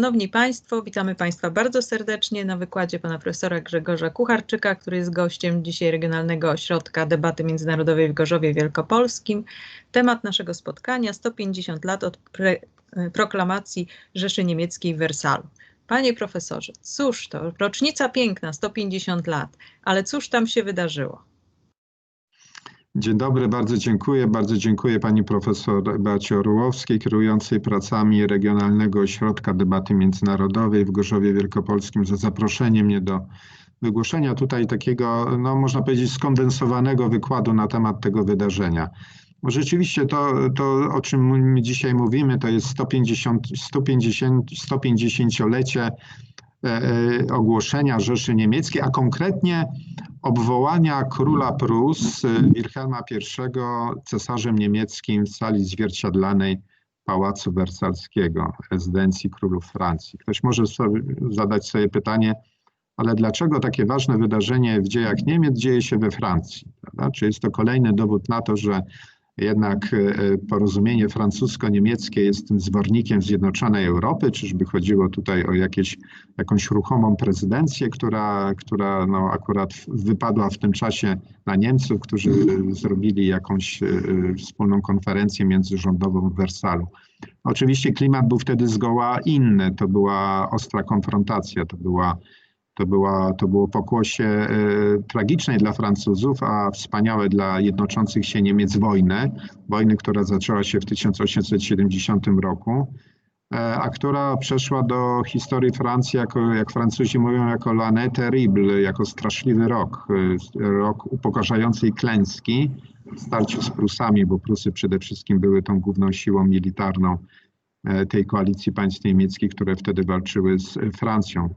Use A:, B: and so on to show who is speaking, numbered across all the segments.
A: Szanowni Państwo, witamy Państwa bardzo serdecznie na wykładzie pana profesora Grzegorza Kucharczyka, który jest gościem dzisiaj Regionalnego Ośrodka Debaty Międzynarodowej w Gorzowie Wielkopolskim. Temat naszego spotkania 150 lat od pre, proklamacji Rzeszy Niemieckiej w Wersalu. Panie profesorze, cóż to, rocznica piękna, 150 lat, ale cóż tam się wydarzyło?
B: Dzień dobry, bardzo dziękuję. Bardzo dziękuję pani profesor Beacie Orłowskiej, kierującej pracami Regionalnego Ośrodka Debaty Międzynarodowej w Gorzowie Wielkopolskim za zaproszenie mnie do wygłoszenia tutaj takiego, no można powiedzieć, skondensowanego wykładu na temat tego wydarzenia. Rzeczywiście to, to o czym my dzisiaj mówimy, to jest 150, 150, 150-lecie ogłoszenia Rzeszy Niemieckiej, a konkretnie obwołania króla Prus Wilhelma I cesarzem niemieckim w sali zwierciadlanej Pałacu Wersalskiego, rezydencji królów Francji. Ktoś może sobie zadać sobie pytanie, ale dlaczego takie ważne wydarzenie w dziejach Niemiec dzieje się we Francji? Prawda? Czy jest to kolejny dowód na to, że jednak e, porozumienie francusko-niemieckie jest tym zwornikiem Zjednoczonej Europy, czyżby chodziło tutaj o jakieś, jakąś ruchomą prezydencję, która, która no akurat wypadła w tym czasie na Niemców, którzy zrobili jakąś e, wspólną konferencję międzyrządową w Wersalu. Oczywiście klimat był wtedy zgoła inny, to była ostra konfrontacja, to była to, była, to było pokłosie e, tragicznej dla Francuzów, a wspaniałe dla jednoczących się Niemiec wojny. Wojny, która zaczęła się w 1870 roku, e, a która przeszła do historii Francji, jako, jak Francuzi mówią, jako l'année terrible, jako straszliwy rok. E, rok upokarzającej klęski w starciu z Prusami, bo Prusy przede wszystkim były tą główną siłą militarną tej koalicji państw niemieckich, które wtedy walczyły z Francją.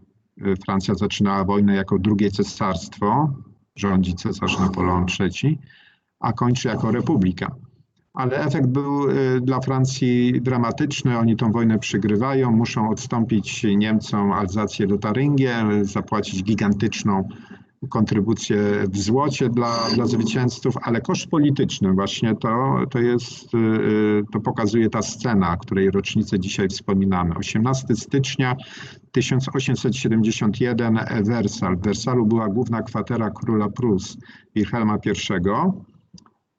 B: Francja zaczynała wojnę jako drugie cesarstwo, rządzi cesarz Napoleon III, a kończy jako republika. Ale efekt był y, dla Francji dramatyczny. Oni tą wojnę przygrywają, muszą odstąpić Niemcom Alzację Lotaryngię, zapłacić gigantyczną kontrybucje w złocie dla, dla zwycięzców, ale koszt polityczny właśnie to, to jest, y, y, to pokazuje ta scena, której rocznicę dzisiaj wspominamy. 18 stycznia 1871 Wersal. W Wersalu była główna kwatera króla Prus Wilhelma I.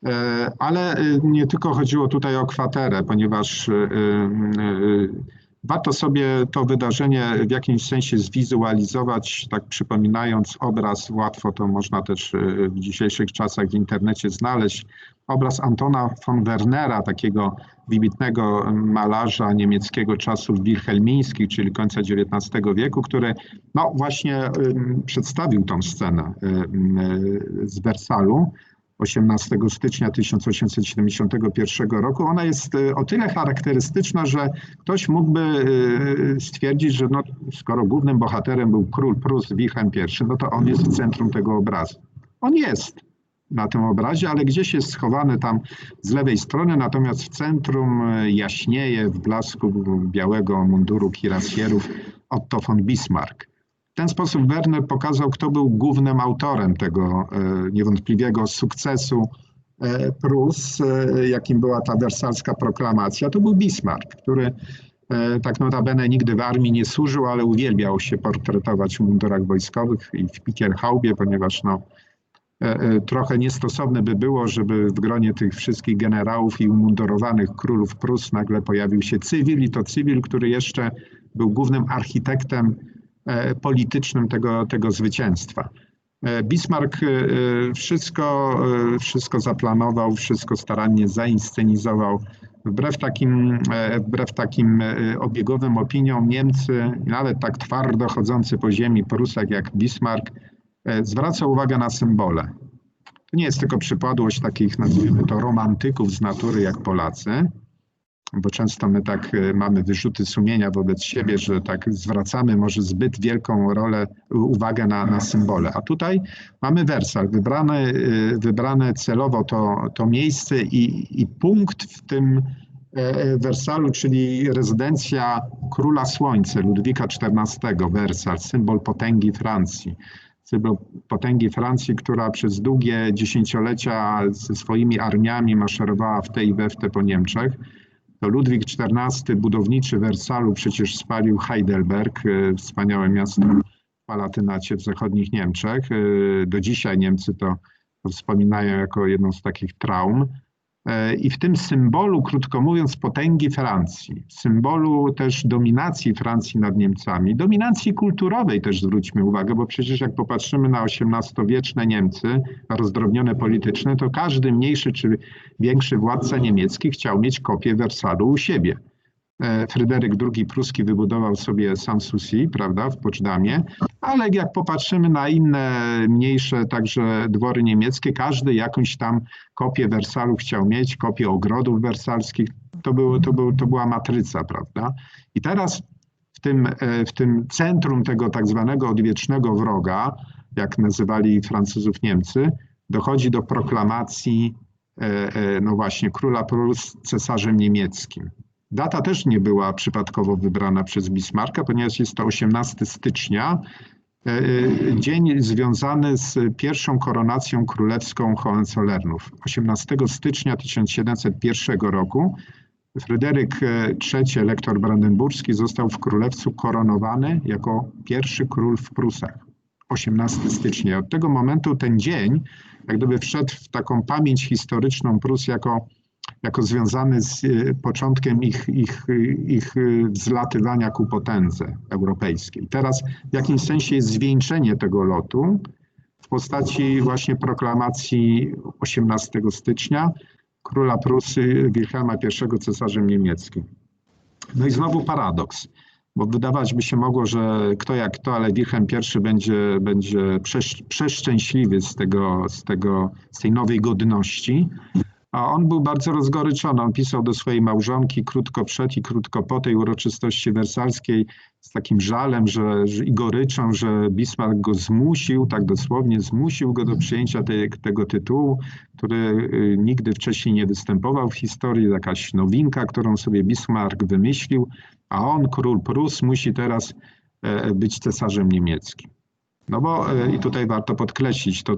B: E, ale y, nie tylko chodziło tutaj o kwaterę, ponieważ Warto sobie to wydarzenie w jakimś sensie zwizualizować, tak przypominając obraz, łatwo to można też e, w dzisiejszych czasach w internecie znaleźć, obraz Antona von Wernera, takiego wybitnego malarza niemieckiego czasów wilhelmińskich, czyli końca XIX wieku, który no właśnie przedstawił tą scenę z Wersalu. 18 stycznia 1871 roku. Ona jest e, o tyle charakterystyczna, że ktoś mógłby e, stwierdzić, że no, skoro głównym bohaterem był król Prus Wilhelm I, no to on jest w centrum tego obrazu. On jest na tym obrazie, ale gdzieś jest schowany tam z lewej strony, natomiast w centrum e, jaśnieje w blasku białego munduru kirasjerów Otto von Bismarck. W ten sposób Werner pokazał, kto był głównym autorem tego e, niewątpliwego sukcesu e, Prus, e, jakim była ta wersalska proklamacja. To był Bismarck, który tak notabene nigdy w armii nie służył, ale uwielbiał się portretować w mundurach wojskowych i w Pikierhaubie, ponieważ no, trochę niestosowne by było, żeby w gronie tych wszystkich generałów i umundurowanych królów Prus nagle pojawił się cywil i to cywil, który jeszcze był głównym architektem politycznym tego, tego zwycięstwa. E, Bismarck e, wszystko, wszystko zaplanował, wszystko starannie zainscenizował. Wbrew takim, wbrew takim obiegowym opiniom Niemcy, nawet tak twardo chodzący po ziemi Prusek jak Bismarck, zwraca uwagę na symbole. To nie jest tylko przypadłość takich, nazwijmy to, romantyków z natury jak Polacy, bo często my tak e, mamy wyrzuty sumienia wobec siebie, że tak zwracamy może zbyt wielką rolę, uwagę na, na symbole. A tutaj mamy Wersal, wybrane, e, wybrane celowo to, to miejsce i, i punkt w tym e, Wersalu, czyli rezydencja Króla Słońca Ludwika XIV, Wersal, symbol potęgi Francji. Symbol potęgi Francji, która przez długie dziesięciolecia ze swoimi armiami maszerowała w te i we w te po Niemczech to Ludwik XIV, budowniczy Wersalu, przecież spalił Heidelberg, e, wspaniałe miasto w Palatynacie w zachodnich Niemczech. E, do dzisiaj Niemcy to, to wspominają jako jedną z takich traum. E, I w tym symbolu, krótko mówiąc, potęgi Francji, symbolu też dominacji Francji nad Niemcami, dominacji kulturowej też zwróćmy uwagę, bo przecież jak popatrzymy na XVIII-wieczne Niemcy, rozdrobnione polityczne, to każdy mniejszy czy większy władca niemiecki chciał mieć kopię Wersalu u siebie. E, Fryderyk II Pruski wybudował sobie Sanssouci, prawda, w Poczdamie, ale jak popatrzymy na inne, mniejsze także dwory niemieckie, każdy jakąś tam kopię Wersalu chciał mieć, kopię ogrodów wersalskich. To, było, to, był, to była matryca, prawda? I teraz w tym, e, w tym centrum tego tak zwanego odwiecznego wroga, jak nazywali Francuzów Niemcy, dochodzi do proklamacji e, no właśnie króla Prus cesarzem niemieckim. Data też nie była przypadkowo wybrana przez Bismarcka, ponieważ jest to 18 stycznia, e, e, dzień związany z pierwszą koronacją królewską Hohenzollernów. 18 stycznia 1701 roku Fryderyk III, elektor brandenburski, został w królewcu koronowany jako pierwszy król w Prusach. 18 stycznia. Od tego momentu ten dzień jak gdyby wszedł w taką pamięć historyczną Prus jako jako związany z e, początkiem ich, ich, ich e, wzlatywania ku potędze europejskiej. Teraz w jakimś sensie jest zwieńczenie tego lotu w postaci właśnie proklamacji 18 stycznia króla Prusy Wilhelma I cesarzem niemieckim. No i znowu paradoks, bo wydawać by się mogło, że kto jak kto, ale Wilhelm I będzie, będzie przeszczęśliwy z, tego, z, tego, z tej nowej godności, a on był bardzo rozgoryczony. On pisał do swojej małżonki krótko przed i krótko po tej uroczystości wersalskiej z takim żalem że, że, i goryczą, że Bismarck go zmusił, tak dosłownie zmusił go do przyjęcia tej, tego tytułu, który y, nigdy wcześniej nie występował w historii, jakaś nowinka, którą sobie Bismarck wymyślił, a on, król Prus, musi teraz e, być cesarzem niemieckim. No bo e, i tutaj warto podkreślić, to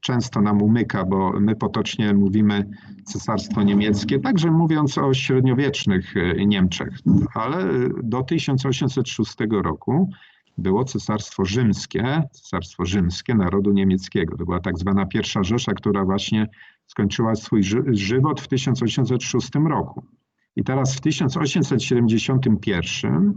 B: często nam umyka, bo my potocznie mówimy cesarstwo niemieckie, także mówiąc o średniowiecznych e, Niemczech, ale do 1806 roku było cesarstwo rzymskie, cesarstwo rzymskie narodu niemieckiego. To była tak zwana pierwsza Rzesza, która właśnie skończyła swój żywot w 1806 roku. I teraz w 1871 E,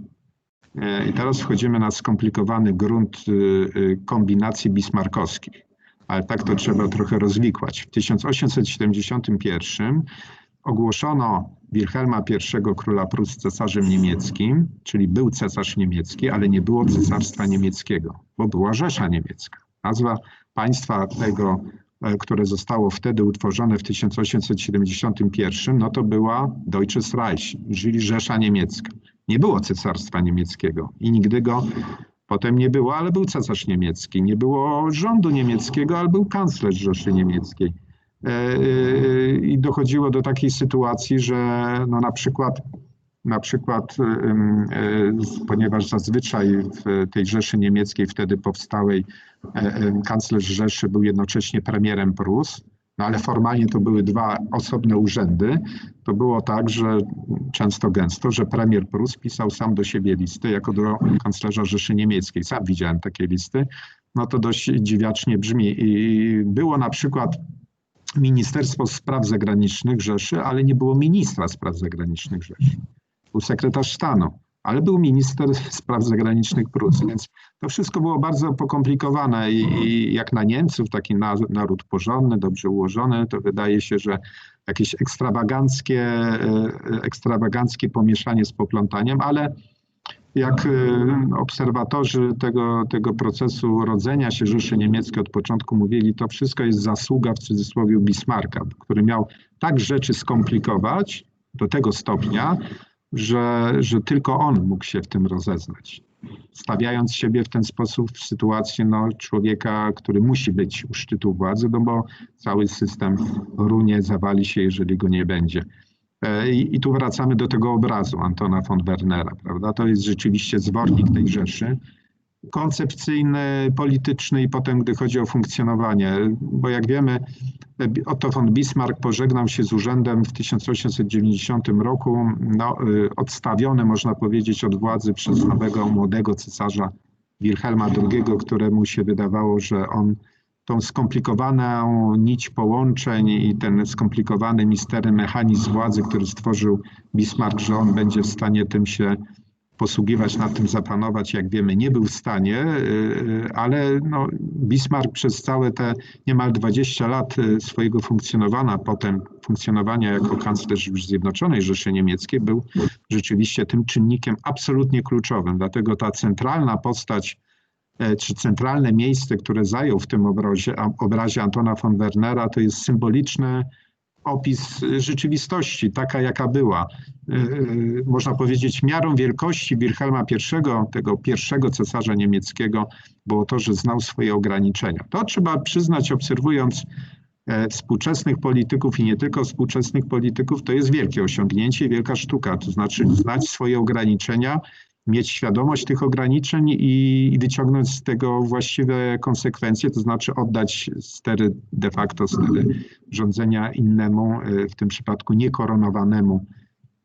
B: I teraz wchodzimy na skomplikowany grunt y, y, kombinacji bismarkowskich, ale tak to trzeba trochę rozwikłać. W 1871 ogłoszono Wilhelma I króla Prus cesarzem niemieckim, czyli był cesarz niemiecki, ale nie było cesarstwa niemieckiego, bo była Rzesza Niemiecka. Nazwa państwa tego, e, które zostało wtedy utworzone w 1871, no to była Deutsches Reich, czyli Rzesza Niemiecka. Nie było cesarstwa niemieckiego i nigdy go potem nie było, ale był cesarz niemiecki. Nie było rządu niemieckiego, ale był kanclerz Rzeszy Niemieckiej. E, e, I dochodziło do takiej sytuacji, że no na przykład na przykład, e, ponieważ zazwyczaj w tej Rzeszy Niemieckiej wtedy powstałej kanclerz Rzeszy był jednocześnie premierem Prus, no ale formalnie to były dwa osobne urzędy. To było tak, że często gęsto, że premier Prus pisał sam do siebie listy jako do kanclerza Rzeszy Niemieckiej. Sam widziałem takie listy. No to dość dziwacznie brzmi. I było na przykład Ministerstwo Spraw Zagranicznych Rzeszy, ale nie było ministra spraw zagranicznych Rzeszy. Był sekretarz stanu ale był minister spraw zagranicznych Prusy, więc to wszystko było bardzo pokomplikowane i, i jak na Niemców, taki naród porządny, dobrze ułożony, to wydaje się, że jakieś ekstrawaganckie, e, ekstrawaganckie pomieszanie z poplątaniem, ale jak e, obserwatorzy tego, tego procesu rodzenia się Rzeszy Niemieckiej od początku mówili, to wszystko jest zasługa w cudzysłowie Bismarcka, który miał tak rzeczy skomplikować do tego stopnia, że, że tylko on mógł się w tym rozeznać. Stawiając siebie w ten sposób w sytuacji no, człowieka, który musi być u szczytu władzy, no bo cały system runie, zawali się, jeżeli go nie będzie. E, I, I, tu wracamy do tego obrazu Antona von Wernera, prawda? To jest rzeczywiście zwornik tej Rzeszy, koncepcyjny, polityczny i potem, gdy chodzi o funkcjonowanie, bo jak wiemy, Otto von Bismarck pożegnał się z urzędem w 1890 roku, no, odstawiony można powiedzieć od władzy przez nowego młodego cesarza Wilhelma II, któremu się wydawało, że on tą skomplikowaną nić połączeń i ten skomplikowany, misterny mechanizm władzy, który stworzył Bismarck, że on będzie w stanie tym się posługiwać, nad tym zapanować, jak wiemy, nie był w stanie, y, ale no, Bismarck przez całe te niemal 20 lat y, swojego funkcjonowania, potem funkcjonowania jako kanclerz Zjednoczonej Rzeszy Niemieckiej, był rzeczywiście tym czynnikiem absolutnie kluczowym. Dlatego ta centralna postać, e, czy centralne miejsce, które zajął w tym obrazie, obrazie Antona von Wernera, to jest symboliczne opis rzeczywistości, taka jaka była. Y, y, można powiedzieć, miarą wielkości Wilhelma I, tego pierwszego cesarza niemieckiego, było to, że znał swoje ograniczenia. To trzeba przyznać, obserwując e, współczesnych polityków i nie tylko współczesnych polityków, to jest wielkie osiągnięcie, wielka sztuka, to znaczy znać swoje ograniczenia mieć świadomość tych ograniczeń i, i, wyciągnąć z tego właściwe konsekwencje, to znaczy oddać stery de facto stery rządzenia innemu, e, w tym przypadku niekoronowanemu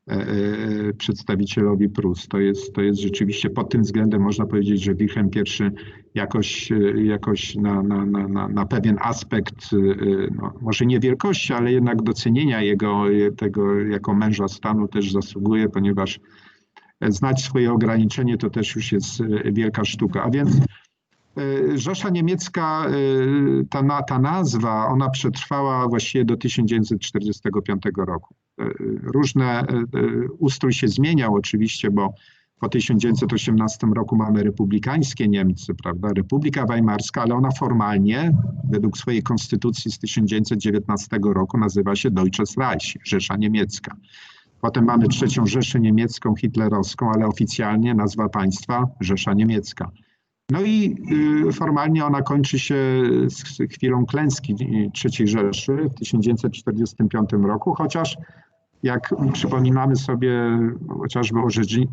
B: e, e, przedstawicielowi Prus. To jest, to jest rzeczywiście pod tym względem można powiedzieć, że Wilhelm I jakoś, jakoś na, na, na, na pewien aspekt, no, może nie wielkości, ale jednak docenienia jego tego jako męża stanu też zasługuje, ponieważ znać swoje ograniczenie to też już jest e, wielka sztuka. A więc e, Rzesza Niemiecka, e, ta, ta nazwa, ona przetrwała właściwie do 1945 roku. Różne, ustrój się zmieniał oczywiście, bo po 1918 roku mamy republikańskie Niemcy, prawda, Republika Weimarska, ale ona formalnie, według swojej konstytucji z 1919 roku nazywa się Deutsches Reich, Rzesza Niemiecka. Potem mamy trzecią Rzeszę Niemiecką, hitlerowską, ale oficjalnie nazwa państwa Rzesza Niemiecka. No i y, formalnie ona kończy się z chwilą klęski III Rzeszy w 1945 roku, chociaż jak przypominamy sobie chociażby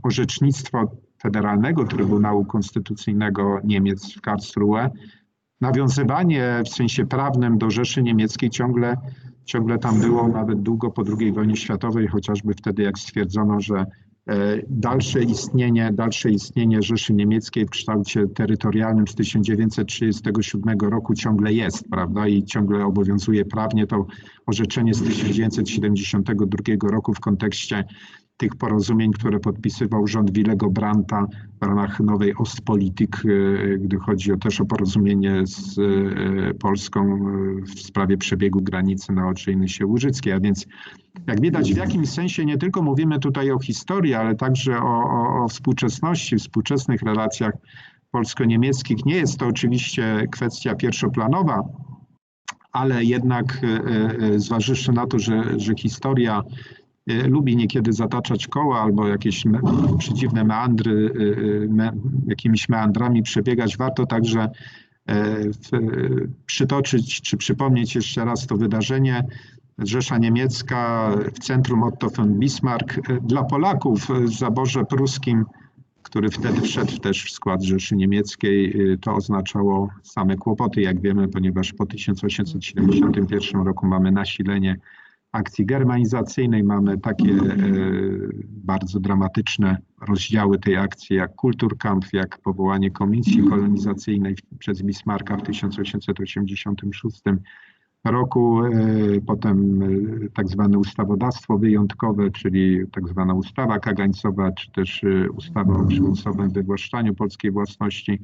B: orzecznictwo Federalnego Trybunału Konstytucyjnego Niemiec w Karlsruhe, nawiązywanie w sensie prawnym do Rzeszy Niemieckiej ciągle ciągle tam było nawet długo po II wojnie światowej, chociażby wtedy jak stwierdzono, że e, dalsze istnienie, dalsze istnienie Rzeszy Niemieckiej w kształcie terytorialnym z 1937 roku ciągle jest, prawda, i ciągle obowiązuje prawnie to orzeczenie z 1972 roku w kontekście tych porozumień, które podpisywał rząd Willego Brandta w ramach nowej Ostpolitik, e, gdy chodzi o, też o porozumienie z e, Polską e, w sprawie przebiegu granicy na Odrzejny się Łużyckiej. A więc jak widać w jakimś sensie nie tylko mówimy tutaj o historii, ale także o, o, o współczesności, współczesnych relacjach polsko-niemieckich. Nie jest to oczywiście kwestia pierwszoplanowa, ale jednak zważywszy na to, że, że historia lubi niekiedy zataczać koła albo jakieś me, przedziwne meandry, y, y, me, jakimiś meandrami przebiegać. Warto także w, przytoczyć czy przypomnieć jeszcze raz to wydarzenie. Rzesza Niemiecka w centrum Otto von Bismarck. Dla Polaków w zaborze pruskim, który wtedy wszedł też w skład Rzeszy Niemieckiej, to oznaczało same kłopoty, jak wiemy, ponieważ po 1871 roku mamy nasilenie akcji germanizacyjnej. Mamy takie e, bardzo dramatyczne rozdziały tej akcji, jak Kulturkampf, jak powołanie komisji kolonizacyjnej przez Bismarcka w 1886 roku, e, potem e, tak zwane ustawodawstwo wyjątkowe, czyli tak zwana ustawa kagańcowa, czy też ustawa o przymusowym wywłaszczaniu polskiej własności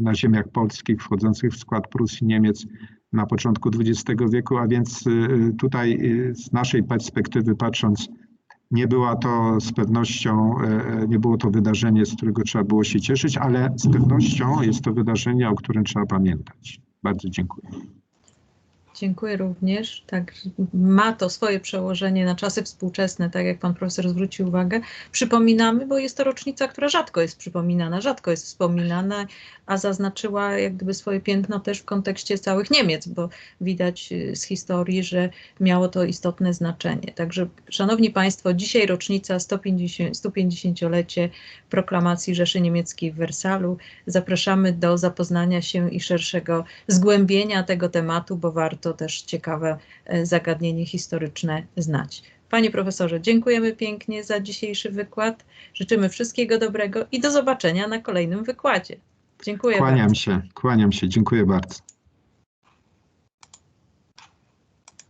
B: na ziemiach polskich wchodzących w skład Prus i Niemiec na początku XX wieku, a więc y, tutaj y, z naszej perspektywy patrząc, nie była to z pewnością, nie było to wydarzenie, z którego trzeba było się cieszyć, ale z pewnością jest to wydarzenie, o którym trzeba pamiętać. Bardzo dziękuję.
A: Dziękuję również. Tak, ma to swoje przełożenie na czasy współczesne, tak jak pan profesor zwrócił uwagę. Przypominamy, bo jest to rocznica, która rzadko jest przypominana, rzadko jest wspominana, a zaznaczyła jak gdyby swoje piętno też w kontekście całych Niemiec, bo widać y, z historii, że miało to istotne znaczenie. Także, szanowni państwo, dzisiaj rocznica 150, 150-lecie proklamacji Rzeszy Niemieckiej w Wersalu. Zapraszamy do zapoznania się i szerszego zgłębienia tego tematu, bo warto bardzo też ciekawe e, zagadnienie historyczne znać. Panie profesorze, dziękujemy pięknie za dzisiejszy wykład. Życzymy wszystkiego dobrego i do zobaczenia na kolejnym wykładzie. Dziękuję
B: Kłaniam
A: bardzo.
B: się, kłaniam się. Dziękuję bardzo.